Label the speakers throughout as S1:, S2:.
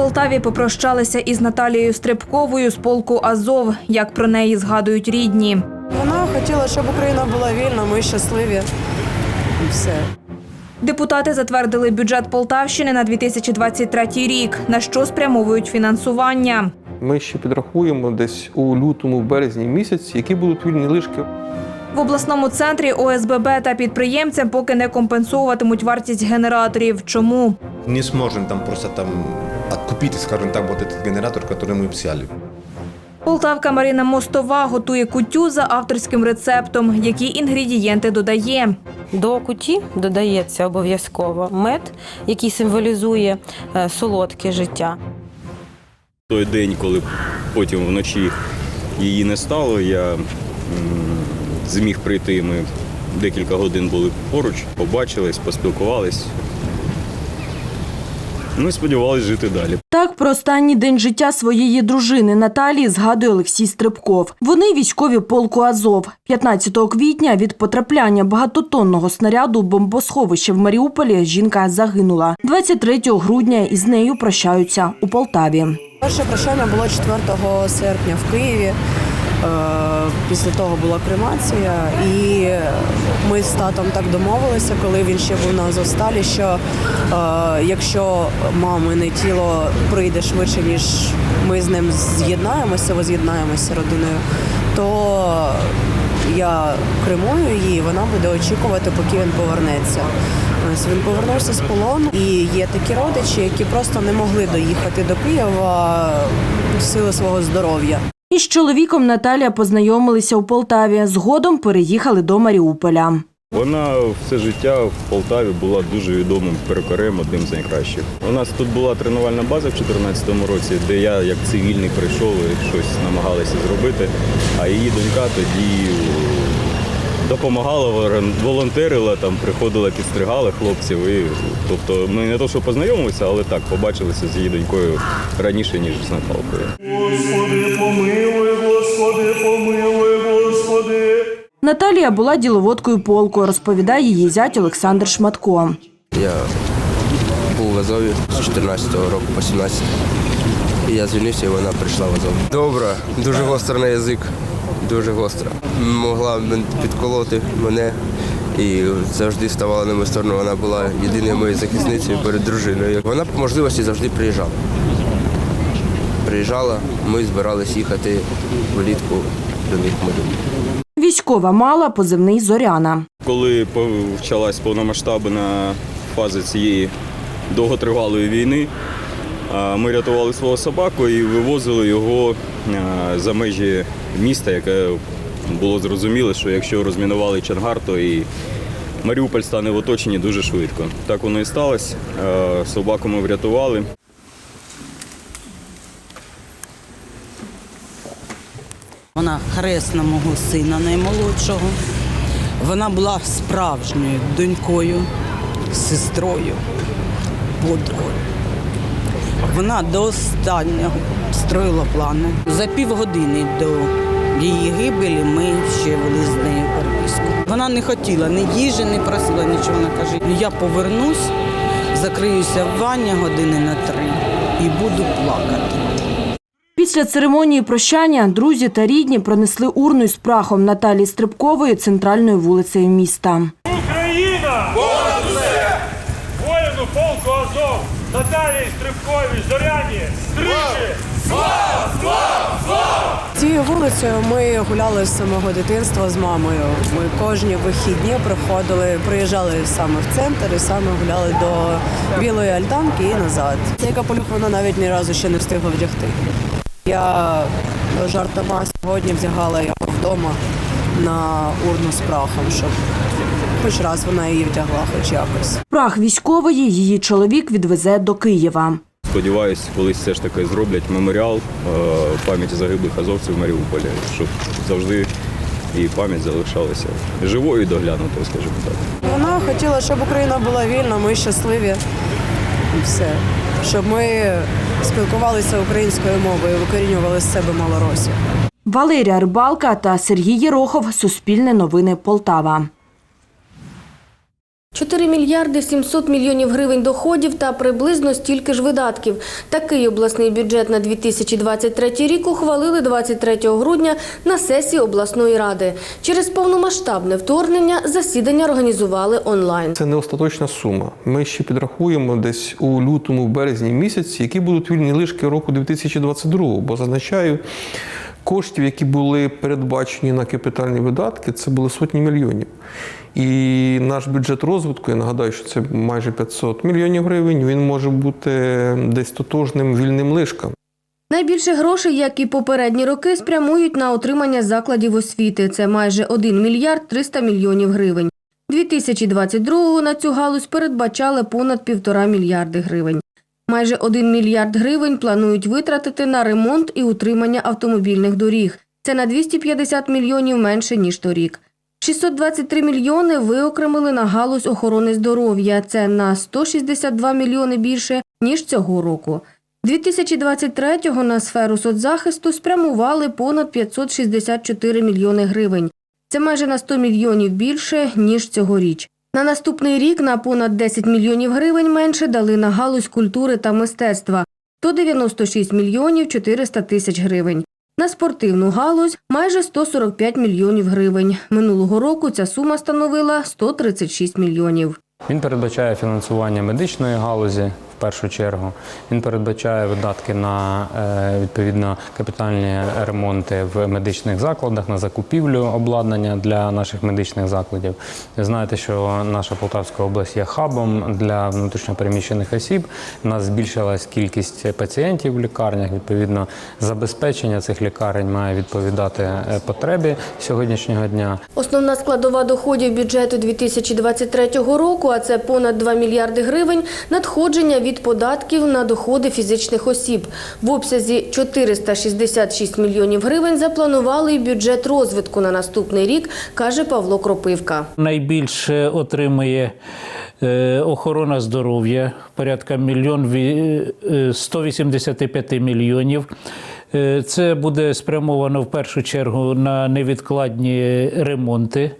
S1: Полтаві попрощалися із Наталією Стрибковою з полку Азов, як про неї згадують рідні.
S2: Вона хотіла, щоб Україна була вільна, ми щасливі. І все.
S1: Депутати затвердили бюджет Полтавщини на 2023 рік, на що спрямовують фінансування.
S3: Ми ще підрахуємо десь у лютому, березні місяці, які будуть вільні лишки.
S1: В обласному центрі ОСББ та підприємцям поки не компенсовуватимуть вартість генераторів. Чому?
S4: не сможем там просто там откупить, скажем так, вот этот генератор, который мы взяли.
S1: Полтавка Марина Мостова готує кутю за авторським рецептом, які інгредієнти додає.
S5: До куті додається обов'язково мед, який символізує е, солодке життя.
S6: Той день, коли потім вночі її не стало, я м, зміг прийти. Ми декілька годин були поруч, побачились, поспілкувались. Ми сподівалися жити далі.
S7: Так про останній день життя своєї дружини Наталії згадує Олексій Стрибков. Вони військові полку Азов. 15 квітня від потрапляння багатотонного снаряду в бомбосховище в Маріуполі жінка загинула. 23 грудня із нею прощаються у Полтаві.
S2: Перше прощання було 4 серпня в Києві. Е, Після того була кремація, і ми з татом так домовилися, коли він ще був на Азовсталі, що е, якщо мамине тіло прийде швидше, ніж ми з ним з'єднаємося, воз'єднаємося родиною, то я кремую її, вона буде очікувати, поки він повернеться. Ось він повернувся з полону, і є такі родичі, які просто не могли доїхати до Києва в силу свого здоров'я.
S7: Із чоловіком Наталія познайомилися у Полтаві. Згодом переїхали до Маріуполя.
S6: Вона все життя в Полтаві була дуже відомим перукарем, одним з найкращих. У нас тут була тренувальна база в 2014 році, де я як цивільний прийшов і щось намагалися зробити. А її донька тоді допомагала, волонтерила, там приходила, підстригала хлопців. І, тобто ми не то, що познайомилися, але так побачилися з її донькою раніше, ніж з Наталкою.
S8: Господи, помилуй, Господи, помилуй, Господи.
S7: Наталія була діловодкою полку, розповідає її зять Олександр Шматко.
S9: Я був в Азові з 14 року по 17. І я звільнився, і вона прийшла в Азов. Добра, дуже гостра на язик, дуже гостра. Могла підколоти мене і завжди ставала на мою сторону. Вона була єдиною моєю захисницею перед дружиною. Вона по можливості завжди приїжджала. Приїжджала, ми збирались їхати влітку до них в
S7: Військова мала позивний Зоряна.
S6: Коли почалась повномасштабна фаза цієї довготривалої війни, ми рятували свого собаку і вивозили його за межі міста, яке було зрозуміло, що якщо розмінували Чангар, то і Маріуполь стане в оточенні дуже швидко. Так воно і сталося. Собаку ми врятували.
S10: Вона хресна мого сина наймолодшого. Вона була справжньою донькою, сестрою, подругою. Вона до останнього строїла плани. За півгодини до її гибелі ми ще вели з нею переписку. Вона не хотіла ні їжі, не просила нічого. Вона каже, я повернусь, закриюся в ванні години на три і буду плакати.
S7: Після церемонії прощання друзі та рідні пронесли урну із прахом Наталії Стрибкової центральною вулицею міста.
S8: Україна! Воїну полку Азов, Наталії Стрибковій, Зоряні, Стрижі!
S2: Цією вулицею ми гуляли з самого дитинства з мамою. Ми кожні вихідні приходили, приїжджали саме в центр і саме гуляли до білої альтанки і назад. Цей капелюх вона навіть ні разу ще не встигла вдягти. Я жартома сьогодні вдягала його вдома на урну з прахом, щоб хоч раз вона її вдягла, хоч якось.
S7: Прах військової її чоловік відвезе до Києва.
S6: Сподіваюсь, колись все ж таки зроблять меморіал е, пам'яті загиблих азовців в Маріуполі, щоб завжди і пам'ять залишалася живою і доглянутою, скажімо так.
S2: Вона хотіла, щоб Україна була вільна, ми щасливі. І все. Щоб ми спілкувалися українською мовою, викорінювали з себе малоросів.
S7: Валерія Рибалка та Сергій Єрохов. Суспільне новини Полтава.
S11: 4 мільярди 700 мільйонів гривень доходів та приблизно стільки ж видатків. Такий обласний бюджет на 2023 рік ухвалили 23 грудня на сесії обласної ради. Через повномасштабне вторгнення засідання організували онлайн.
S3: Це не остаточна сума. Ми ще підрахуємо десь у лютому, березні місяці, які будуть вільні лишки року 2022, бо зазначаю. Коштів, які були передбачені на капітальні видатки, це були сотні мільйонів. І наш бюджет розвитку, я нагадаю, що це майже 500 мільйонів гривень, він може бути десь тотожним вільним лишкам.
S11: Найбільше грошей, як і попередні роки, спрямують на отримання закладів освіти. Це майже 1 мільярд 300 мільйонів гривень. 2022-го на цю галузь передбачали понад півтора мільярди гривень. Майже 1 мільярд гривень планують витратити на ремонт і утримання автомобільних доріг. Це на 250 мільйонів менше, ніж торік. 623 мільйони виокремили на галузь охорони здоров'я. Це на 162 мільйони більше, ніж цього року. 2023-го на сферу соцзахисту спрямували понад 564 мільйони гривень. Це майже на 100 мільйонів більше, ніж цьогоріч. На наступний рік на понад 10 мільйонів гривень менше дали на галузь культури та мистецтва – 196 мільйонів 400 тисяч гривень. На спортивну галузь – майже 145 мільйонів гривень. Минулого року ця сума становила 136 мільйонів.
S12: Він передбачає фінансування медичної галузі першу чергу. Він передбачає видатки на е, відповідно капітальні ремонти в медичних закладах, на закупівлю обладнання для наших медичних закладів. Ви знаєте, що наша Полтавська область є хабом для внутрішньопереміщених осіб. У нас збільшилась кількість пацієнтів в лікарнях. Відповідно, забезпечення цих лікарень має відповідати е, потребі сьогоднішнього дня.
S11: Основна складова доходів бюджету 2023 року, а це понад 2 мільярди гривень, надходження від податків на доходи фізичних осіб. В обсязі 466 мільйонів гривень запланували бюджет розвитку на наступний рік, каже Павло Кропивка.
S13: Найбільше отримує е, охорона здоров'я, порядка мільйон ві- е, 185 мільйонів. Е, Це буде спрямовано в першу чергу на невідкладні ремонти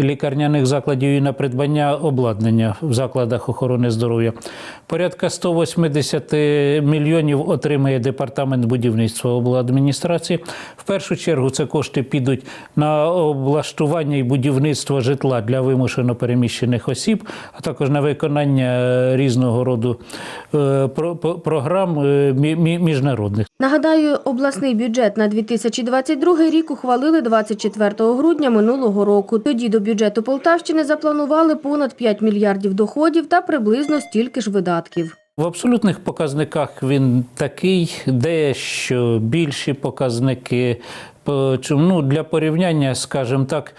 S13: лікарняних закладів і на придбання обладнання в закладах охорони здоров'я. Порядка 180 мільйонів отримає департамент будівництва обладміністрації. В першу чергу це кошти підуть на облаштування і будівництво житла для вимушено переміщених осіб, а також на виконання е, різного роду е, про- про- програм е, мі- мі- міжнародних.
S11: Нагадаю, обласний бюджет на 2022 рік ухвалили 24 грудня минулого року. Тоді до бюджету Полтавщини запланували понад 5 мільярдів доходів та приблизно стільки ж видатків.
S13: В абсолютних показниках він такий, дещо більші показники. Чому, Ну, для порівняння, скажімо так,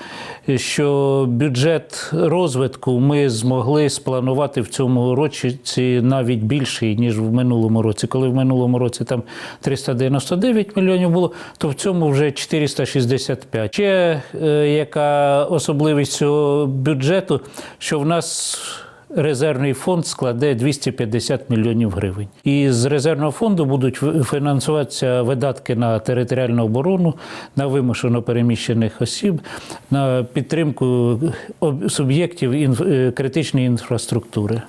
S13: що бюджет розвитку ми змогли спланувати в цьому році навіть більший, ніж в минулому році. Коли в минулому році там 399 мільйонів було, то в цьому вже 465. Ще е, яка особливість цього бюджету, що в нас резервний фонд складе 250 мільйонів гривень. І з резервного фонду будуть фінансуватися видатки на територіальну оборону, на вимушено переміщених осіб, на підтримку суб'єктів е, критичної інфраструктури.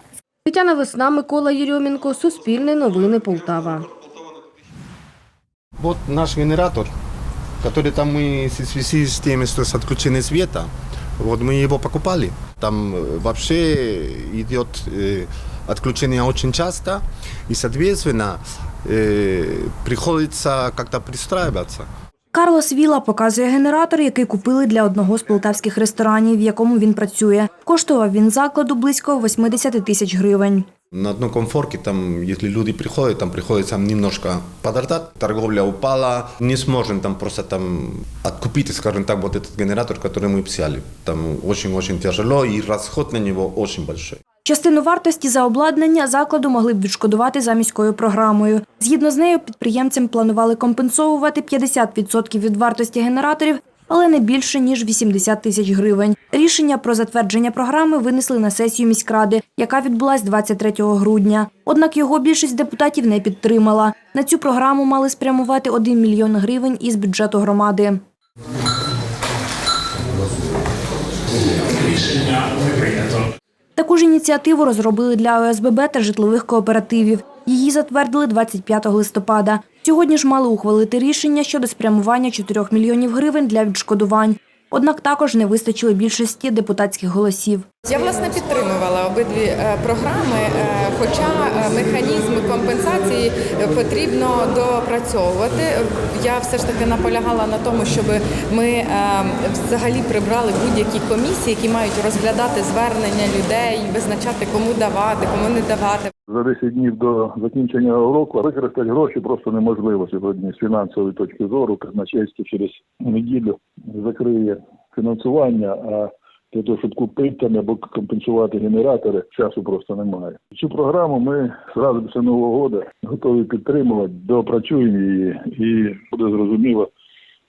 S11: Тетяна Весна, Микола Єрьомінко, Суспільне новини Полтава.
S4: Вот наш генератор, который там мы в связи с тем, что с отключением света, вот мы его покупали. Там э, вообще идет э, отключение очень часто, и, соответственно, э, приходится как-то пристраиваться.
S14: Карлос Віла показує генератор, який купили для одного з полтавських ресторанів, в якому він працює. Коштував він закладу близько 80 тисяч гривень.
S4: На одной комфорке, там, если люди приходят, там приходится немножко подождать. Торговля упала. Не сможем там просто там откупить, скажем так, вот этот генератор, который мы взяли. Там очень-очень тяжело, и расход на него очень большой.
S14: Частину вартості за обладнання закладу могли б відшкодувати за міською програмою. Згідно з нею, підприємцям планували компенсовувати 50% від вартості генераторів, але не більше ніж 80 тисяч гривень. Рішення про затвердження програми винесли на сесію міськради, яка відбулась 23 грудня. Однак його більшість депутатів не підтримала. На цю програму мали спрямувати 1 мільйон гривень із бюджету громади. Таку ж ініціативу розробили для ОСББ та житлових кооперативів. Її затвердили 25 листопада. Сьогодні ж мали ухвалити рішення щодо спрямування 4 мільйонів гривень для відшкодувань. Однак також не вистачило більшості депутатських голосів.
S15: Я власне підтримувала обидві е, програми, е, хоча е, механізми компенсації потрібно допрацьовувати. Я все ж таки наполягала на тому, щоб ми взагалі прибрали будь-які комісії, які мають розглядати звернення людей, визначати кому давати, кому не давати.
S2: За 10 днів до закінчення року використати гроші просто неможливо сьогодні з фінансової точки зору. Казначейство через неділю закриє фінансування, а для того, щоб купити там або компенсувати генератори, часу просто немає. Цю програму ми зразу після Нового року готові підтримувати, доопрацюємо її і буде зрозуміло,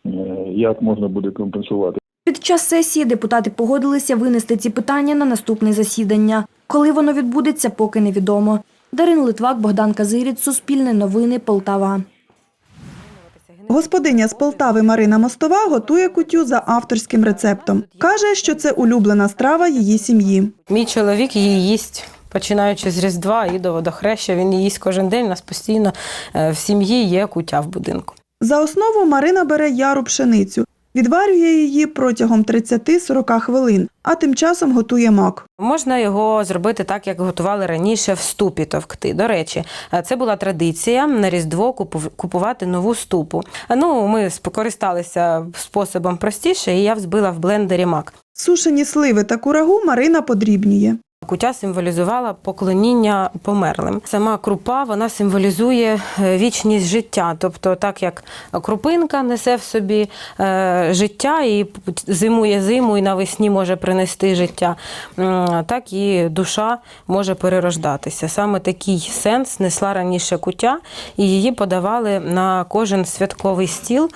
S2: е, як можна буде компенсувати.
S14: Під час сесії депутати погодилися винести ці питання на наступне засідання. Коли воно відбудеться, поки невідомо. Дарин Литвак, Богдан Казиріць, Суспільне новини, Полтава.
S9: Господиня з Полтави Марина Мостова готує кутю за авторським рецептом. Каже, що це улюблена страва її сім'ї.
S5: Мій чоловік її їсть. Починаючи з Різдва і до водохреща, він її їсть кожен день. У нас постійно е, в сім'ї є кутя в будинку.
S9: За основу Марина бере яру пшеницю, відварює її протягом 30-40 хвилин, а тим часом готує мак.
S5: Можна його зробити так, як готували раніше в ступі товкти. До речі, е, це була традиція на Різдво купувати нову ступу. Ну, ми скористалися способом простіше, і я взбила в блендері мак.
S9: Сушені сливи та курагу Марина подрібнює.
S5: Кутя символізувала поклоніння померлим. Сама крупа вона символізує е, вічність життя. Тобто, так як крупинка несе в собі е, життя і зимує зиму, і навесні може принести життя, так і душа може перерождатися. Саме такий сенс несла раніше кутя, і її подавали на кожен святковий стіл.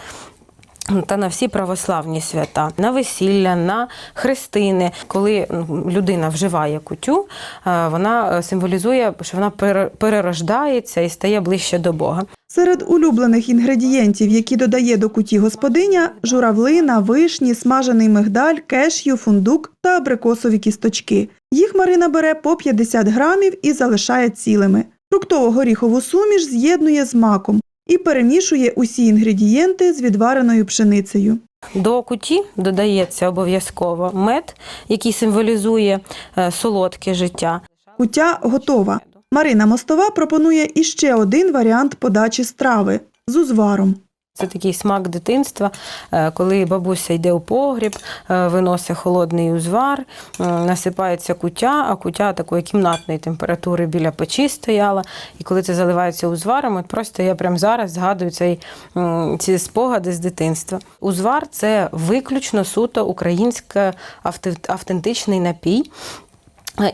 S5: Та на всі православні свята, на весілля, на хрестини. Коли людина вживає кутю, е, вона е, символізує, що вона пере- перерождається і стає ближче до Бога.
S9: Серед улюблених інгредієнтів, які додає до куті господиня, журавлина, вишні, смажений мигдаль, кешю, фундук та абрикосові кісточки. Їх Марина бере по 50 грамів і залишає цілими. Фруктово-горіхову суміш з'єднує з маком і перемішує усі інгредієнти з відвареною пшеницею.
S5: До куті додається обов'язково мед, який символізує е, солодке життя.
S9: Кутя готова. Марина Мостова пропонує іще один варіант подачі страви з узваром.
S5: Це такий смак дитинства, е, коли бабуся йде у погріб, е, виносить холодний узвар, е, насипається кутя, а кутя такої кімнатної температури біля печі стояла. І коли це заливається узваром, от просто я прямо зараз згадую цей, ці спогади з дитинства. Узвар це виключно суто український автентичний напій.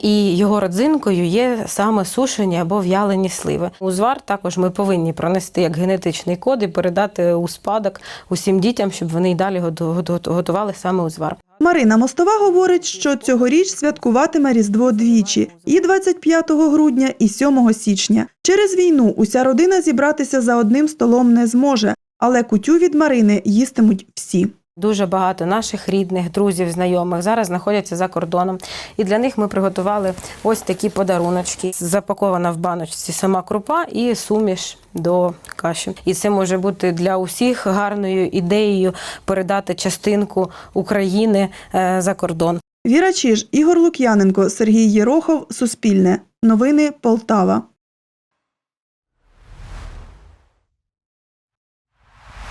S5: І його родзинкою є саме сушені або в'ялені сливи. Узвар також ми повинні пронести як генетичний код і передати у спадок усім дітям, щоб вони й далі готу- готу- готували саме узвар.
S9: Марина Мостова говорить, що цьогоріч святкуватиме Різдво двічі – і 25 грудня, і 7 січня. Через війну уся родина зібратися за одним столом не зможе, але кутю від Марини їстимуть всі.
S5: Дуже багато наших рідних, друзів, знайомих зараз знаходяться за кордоном. І для них ми приготували ось такі подаруночки. Запакована в баночці сама крупа і суміш до каші. І це може бути для усіх гарною ідеєю передати частинку України е, за кордон.
S9: Віра Чиж, Ігор Лук'яненко, Сергій Єрохов, Суспільне. Новини Полтава.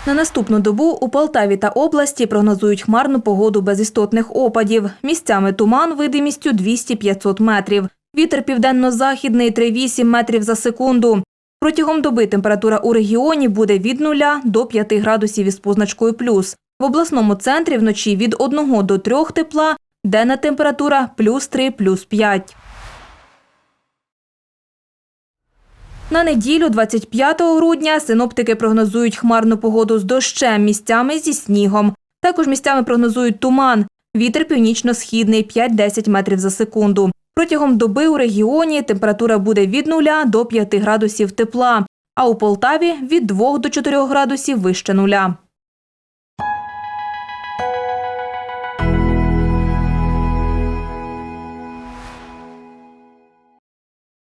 S14: На наступну добу у Полтаві та області прогнозують хмарну погоду без істотних опадів. Місцями туман видимістю 200-500 метрів. Вітер південно-західний 3,8 метрів за секунду. Протягом доби температура у регіоні буде від 0 до 5 градусів із позначкою плюс. В обласному центрі вночі від 1 до 3 тепла, денна температура плюс 3, плюс 5. На неділю, 25 грудня, синоптики прогнозують хмарну погоду з дощем, місцями зі снігом. Також місцями прогнозують туман. Вітер північно-східний 5-10 метрів за секунду. Протягом доби у регіоні температура буде від 0 до 5 градусів тепла, а у Полтаві від 2 до 4 градусів вище нуля.